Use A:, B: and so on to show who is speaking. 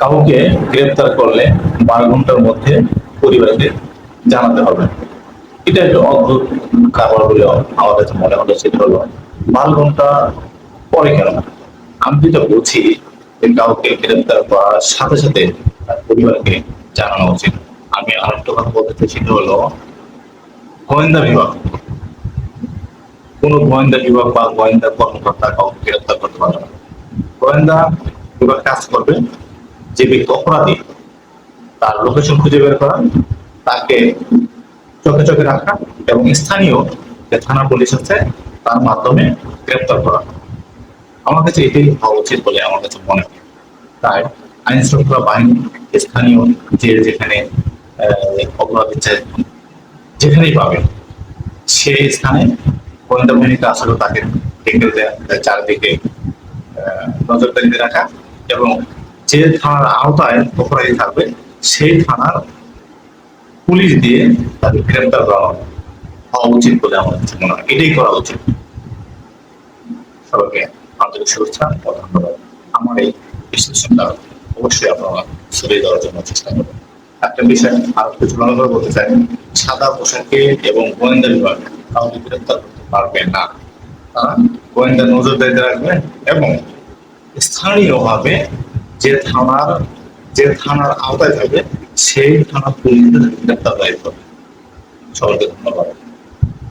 A: কাউকে গ্রেপ্তার করলে বারো ঘণ্টার মধ্যে পরিবারকে জানাতে হবে। এটা একটা অদ্ভুত কারবার বলে আমার কাছে মনে হলো, সেটা হলো বারো ঘণ্টা পরে কেন? আমি যেটা বুঝি যে কাউকে গ্রেপ্তার করার সাথে সাথে তার পরিবারকে জানানো উচিত। আমি আরেকটা কথা বলতে চাই, সেটা হলো গোয়েন্দা বিভাগ। কোন গোয়েন্দা বিভাগ বা গোয়েন্দা কর্মকর্তা কাউকে গ্রেপ্তার করতে পারবে না। গোয়েন্দা বিভাগ কাজ করবে যে ব্যক্তি অপরাধী, তার লোকেশন খুঁজে বের করা, তাকে চোখে চোখে রাখা এবং স্থানীয় যে থানা পুলিশ আছে, তার মাধ্যমে গ্রেপ্তার করা। আমার কাছে এটাই হওয়া উচিত বলে আমার কাছে মনে হয়। তাই আইন শৃঙ্খলা বাহিনী, স্থানীয় যে যেখানে অপরাধী যেখানেই পাবে সেই স্থানে গোয়েন্দা বাহিনীকে আসলে তাকে তার চারিদিকে নজরদারিতে রাখা এবং যে থানার আওতায় অপরাধী থাকবে, সেই থানার পুলিশ দিয়ে তাকে গ্রেপ্তার করা হওয়া উচিত বলে আমার মনে হয়। এটাই করা উচিত। সবাইকে আন্তরিক শুভেচ্ছা ধন্যবাদ। আমার এই বিশ্লেষণটা অবশ্যই আপনারা ছড়িয়ে দেওয়ার জন্য চেষ্টা করবেন। একটা বিষয় আর কিছু করে বলতে চাই। সাদা পোশাকে এবং গোয়েন্দা বিভাগ কাউকে গ্রেপ্তার করতে পারবে না। তারা গোয়েন্দা নজরদারিতে রাখবে এবং স্থানীয়ভাবে যে থানার যে থানার আওতায় থাকবে সেই থানার পুলিশ গ্রেপ্তার দায়িত্ব সবাইকে ধন্যবাদ।